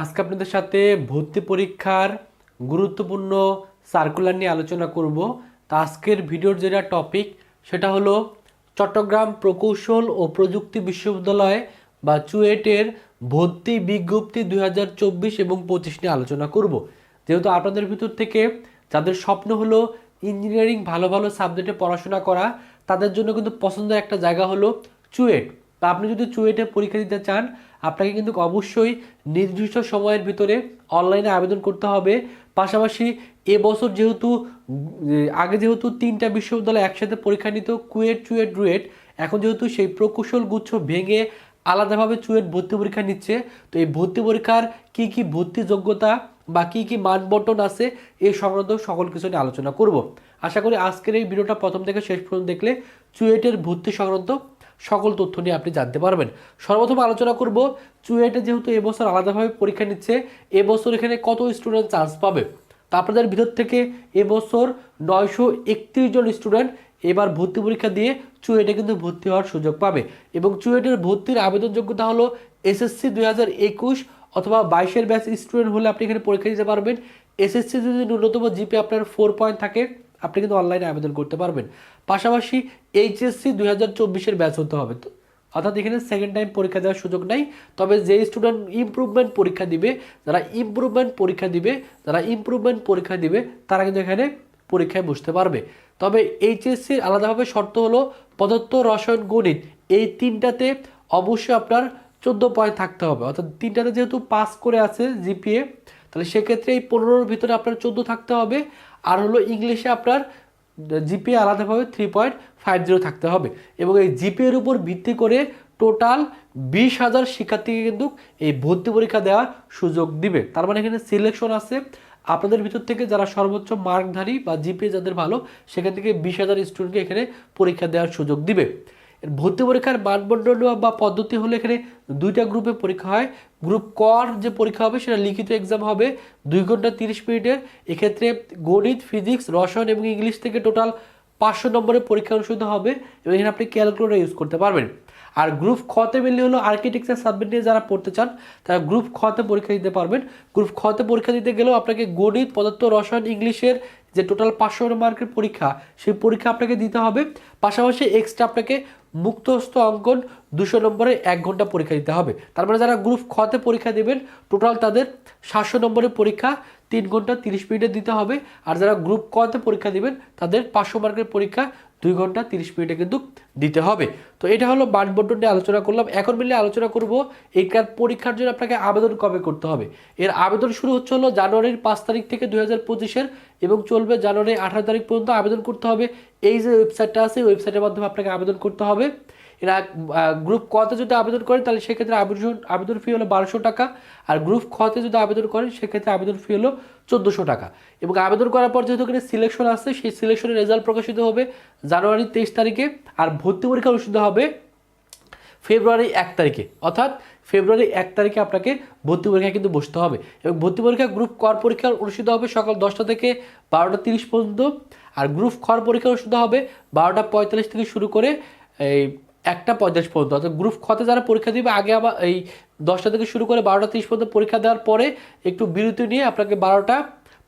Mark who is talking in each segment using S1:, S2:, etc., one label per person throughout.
S1: আজকে আপনাদের সাথে ভর্তি পরীক্ষার গুরুত্বপূর্ণ সার্কুলার নিয়ে আলোচনা করব। তা আজকের ভিডিওর যেটা টপিক সেটা হলো চট্টগ্রাম প্রকৌশল ও প্রযুক্তি বিশ্ববিদ্যালয় বা চুয়েটের ভর্তি বিজ্ঞপ্তি দু হাজার চব্বিশ এবং পঁচিশ নিয়ে আলোচনা করব। যেহেতু আপনাদের ভিতর থেকে যাদের স্বপ্ন হলো ইঞ্জিনিয়ারিং ভালো ভালো সাবজেক্টে পড়াশোনা করা, তাদের জন্য কিন্তু পছন্দের একটা জায়গা হলো চুয়েট। তা আপনি যদি চুয়েটে পরীক্ষা দিতে চান, আপনাকে কিন্তু অবশ্যই নির্দিষ্ট সময়ের ভিতরে অনলাইনে আবেদন করতে হবে। পাশাপাশি এবছর যেহেতু, আগে যেহেতু তিনটা বিশ্ববিদ্যালয় একসাথে পরীক্ষা নিত, কুয়েট, চুয়েট, রুয়েট, এখন যেহেতু সেই প্রকৌশল গুচ্ছ ভেঙে আলাদাভাবে চুয়েট ভর্তি পরীক্ষা নিচ্ছে, তো এই ভর্তি পরীক্ষার কি কি ভর্তি যোগ্যতা বা কী কি মানবন্টন আছে এই সংক্রান্ত সকল কিছু নিয়ে আলোচনা করব। আশা করি আজকের এই ভিডিওটা প্রথম থেকে শেষ পর্যন্ত দেখলে চুয়েটের ভর্তি সংক্রান্ত সকল তথ্য নিয়ে আপনি জানতে পারবেন। সর্বপ্রথম আলোচনা করব, চুয়েটে যেহেতু এবছর আলাদাভাবে পরীক্ষা নিচ্ছে, এবছর এখানে কত স্টুডেন্ট চান্স পাবে? তা আপনাদের ভিতর থেকে এবছর নয়শো একত্রিশ জন স্টুডেন্ট এবার ভর্তি পরীক্ষা দিয়ে চুয়েটে কিন্তু ভর্তি হওয়ার সুযোগ পাবে। এবং চুয়েটের ভর্তির আবেদন যোগ্যতা হলো এসএসসি দুই হাজার একুশ অথবা বাইশের ব্যাচ স্টুডেন্ট হলে আপনি এখানে পরীক্ষা দিতে পারবেন। এসএসসি যদি ন্যূনতম জিপি আপনার ফোর পয়েন্ট থাকে আপনি কিন্তু অনলাইনে আবেদন করতে পারবেন। পাশাপাশি এইচএসসি দুই হাজার চব্বিশের ব্যাচ হতে হবে তো। অর্থাৎ এখানে সেকেন্ড টাইম পরীক্ষা দেওয়ার সুযোগ নাই। তবে যে স্টুডেন্ট ইমপ্রুভমেন্ট পরীক্ষা দিবে, যারা ইমপ্রুভমেন্ট পরীক্ষা দিবে, যারা ইমপ্রুভমেন্ট পরীক্ষা দিবে, তারা কিন্তু এখানে পরীক্ষায় বসতে পারবে। তবে এইচএসসির আলাদাভাবে শর্ত হলো পদার্থ রসায়ন গণিত। এই তিনটাতে অবশ্যই আপনার চোদ্দ পয়েন্ট থাকতে হবে। অর্থাৎ তিনটাতে যেহেতু পাস করে আছে জিপিএ তাহলে সেক্ষেত্রে এই পনেরোর ভিতরে আপনার চোদ্দ থাকতে হবে। আর হলো ইংলিশে আপনার জিপিএ আলাদাভাবে থ্রি পয়েন্ট ফাইভ জিরো থাকতে হবে। এবং এই জিপিএর উপর ভিত্তি করে টোটাল বিশ হাজার শিক্ষার্থীকে কিন্তু এই ভর্তি পরীক্ষা দেওয়ার সুযোগ দিবে। তার মানে এখানে সিলেকশন আছে। আপনাদের ভিতর থেকে যারা সর্বোচ্চ মার্কধারী বা জিপিএ যাদের ভালো, সেখান থেকে বিশ হাজার স্টুডেন্টকে এখানে পরীক্ষা দেওয়ার সুযোগ দিবে। ভর্তি পরীক্ষার মানদণ্ড বা পদ্ধতি হলো এখানে দুইটা গ্রুপে পরীক্ষা হয়। গ্রুপ কর যে পরীক্ষা হবে সেটা লিখিত এক্সাম হবে দুই ঘণ্টা তিরিশ মিনিটের। এক্ষেত্রে গণিত ফিজিক্স রসায়ন এবং ইংলিশ থেকে টোটাল পাঁচশো নম্বরের পরীক্ষা অনুষ্ঠিত হবে এবং এখানে আপনি ক্যালকুলেটার ইউজ করতে পারবেন। আর গ্রুপ খতে মিললে হলো আর্কিটেকচার সাবজেক্ট নিয়ে যারা পড়তে চান, তারা গ্রুপ খতে পরীক্ষা দিতে পারবেন। গ্রুপ খতে পরীক্ষা দিতে গেলেও আপনাকে গণিত, পদার্থ, রসায়ন ইংলিশের যে টোটাল পাঁচশো মার্কের পরীক্ষা, সেই পরীক্ষা আপনাকে দিতে হবে। পাশাপাশি এক্সট্রা আপনাকে মুক্তস্থ অঙ্কন দুশো নম্বরে এক ঘণ্টা পরীক্ষা দিতে হবে। তার মানে যারা গ্রুপ খতে পরীক্ষা দেবেন টোটাল তাদের সাতশো নম্বরের পরীক্ষা তিন ঘণ্টা তিরিশ মিনিটে দিতে হবে। আর যারা গ্রুপ কতে পরীক্ষা দেবেন, তাদের পাঁচশো মার্কের পরীক্ষা দুই ঘণ্টা তিরিশ মিনিটে কিন্তু দিতে হবে। তো এটা হলো মানবন্টন নিয়ে আলোচনা করলাম। এখন মিলে আলোচনা করব এইটার পরীক্ষার জন্য আপনাকে আবেদন কবে করতে হবে? এর আবেদন শুরু হচ্ছে হলো জানুয়ারির পাঁচ তারিখ থেকে দুই হাজার পঁচিশের এবং চলবে জানুয়ারি আঠারো তারিখ পর্যন্ত আবেদন করতে হবে। এই যে ওয়েবসাইটটা আছে ওয়েবসাইটের মাধ্যমে আপনাকে আবেদন করতে হবে। এরা গ্রুপ কতে যদি আবেদন করেন তাহলে সেক্ষেত্রে আবেদন আবেদন ফি হলো বারোশো টাকা আর গ্রুপ খতে যদি আবেদন করেন সেক্ষেত্রে আবেদন ফি হলো চোদ্দোশো টাকা। এবং আবেদন করার পর যেহেতু এখানে সিলেকশন আসছে সেই সিলেকশনের রেজাল্ট প্রকাশিত হবে জানুয়ারি তেইশ তারিখে আর ভর্তি পরীক্ষা অনুষ্ঠিত হবে ফেব্রুয়ারি এক তারিখে। অর্থাৎ ফেব্রুয়ারি এক তারিখে আপনাকে ভর্তি পরীক্ষা কিন্তু বসতে হবে। এবং ভর্তি পরীক্ষা গ্রুপ কর পরীক্ষা অনুষ্ঠিত হবে সকাল দশটা থেকে বারোটা তিরিশ পর্যন্ত। আর গ্রুপ খর পরীক্ষা অনুষ্ঠিত হবে বারোটা পঁয়তাল্লিশ থেকে শুরু করে এই একটা পঁয়তাল্লিশ পর্যন্ত। অর্থাৎ গ্রুপ খতে যারা পরীক্ষা দিবে, আগে আবার এই দশটা থেকে শুরু করে বারোটা তিরিশ পর্যন্ত পরীক্ষা দেওয়ার পরে একটু বিরতি নিয়ে আপনাকে বারোটা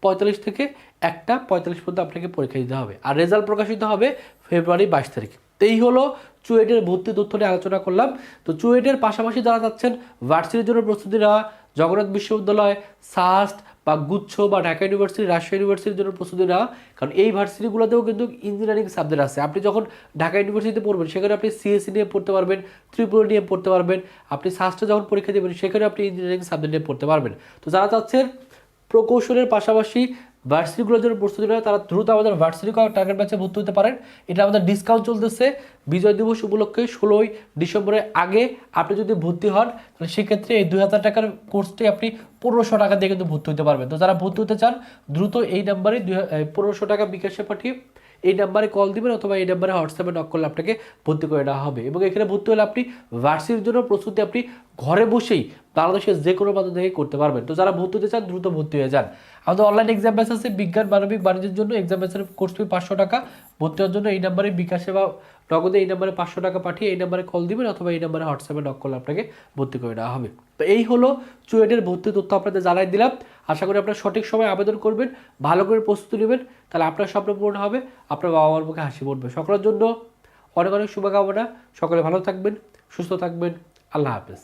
S1: পঁয়তাল্লিশ থেকে একটা পঁয়তাল্লিশ পর্যন্ত আপনাকে পরীক্ষা দিতে হবে। আর রেজাল্ট প্রকাশিত হবে ফেব্রুয়ারি বাইশ তারিখ। তো এই হলো চুয়েটের ভর্তি তথ্য নিয়ে আলোচনা করলাম। তো চুয়েটের পাশাপাশি যারা যাচ্ছেন ভার্সিটির জন্য প্রস্তুতি নেওয়া, জগন্নাথ বিশ্ববিদ্যালয় সাস্ট বা গুচ্ছ বা ঢাকা ইউনিভার্সিটি, রাজশাহী ইউনিভার্সিটির জন্য প্রস্তুতি না কারণ এই ভার্সিটিগুলোতেও কিন্তু ইঞ্জিনিয়ারিং সাবজেক্ট আছে। আপনি যখন ঢাকা ইউনিভার্সিটিতে পড়বেন, সেখানে আপনি সিএসসি নিয়ে পড়তে পারবেন, ত্রিপুরা নিয়ে পড়তে পারবেন। আপনি স্বাস্থ্য যখন পরীক্ষা দেবেন, সেখানে আপনি ইঞ্জিনিয়ারিং সাবজেক্ট নিয়ে পড়তে পারবেন। তো যারা চাচ্ছেন প্রকৌশলের পাশাপাশি ভার্সিটিগুলোর জন্য প্রস্তুতি নেয় তারা দ্রুত আমাদের ভার্সিটি টার্গেট ব্যাচে ভর্তি হতে পারেন। এটা আমাদের ডিসকাউন্ট চলতেছে। বিজয় দিবস উপলক্ষে ষোলোই ডিসেম্বরের আগে আপনি যদি ভর্তি হন, তাহলে সেক্ষেত্রে এই দুই হাজার টাকার কোর্সটি আপনি পনেরোশো টাকা দিয়ে কিন্তু ভর্তি হতে পারবেন। তো যারা ভর্তি হতে চান, দ্রুত এই নাম্বারে দুই পনেরোশো টাকা বিকাশে পাঠিয়ে এই নাম্বারে কল দিবেন অথবা এই নাম্বারে হোয়াটসঅ্যাপে নক করলে আপনাকে ভর্তি করে নেওয়া হবে। এবং এখানে ভর্তি হলে আপনি ভার্সিটির জন্য প্রস্তুতি আপনি ঘরে বসেই বাংলাদেশের যে কোনো প্রান্ত থেকে করতে পারবেন। তো যারা ভর্তি হতে চান, দ্রুত ভর্তি হয়ে যান। আমাদের অনলাইন এক্সাম ব্যাচ আছে বিজ্ঞান, মানবিক, বাণিজ্যের জন্য। এক্সাম ব্যাচের কোর্স ফি পাঁচশো টাকা। ভর্তি হওয়ার জন্য এই নাম্বারে বিকাশে বা নগদে এই নাম্বারে পাঁচশো টাকা পাঠিয়ে এই নাম্বারে কল দিবেন অথবা এই নাম্বারে হোয়াটসঅ্যাপে নক করলে আপনাকে ভর্তি করে নেওয়া হবে। তো এই হলো চুয়েটের ভর্তি তথ্য আপনাদের জানাই দিলাম। আশা করি আপনারা সঠিক সময় আবেদন করবেন, ভালো করে প্রস্তুতি নেবেন, তাহলে আপনার স্বপ্ন পূরণ হবে, আপনার বাবা মার মুখে হাসি পড়বে সকলের জন্য অনেক অনেক শুভকামনা, সকলে ভালো থাকবেন, সুস্থ থাকবেন, আল্লাহ হাফেজ।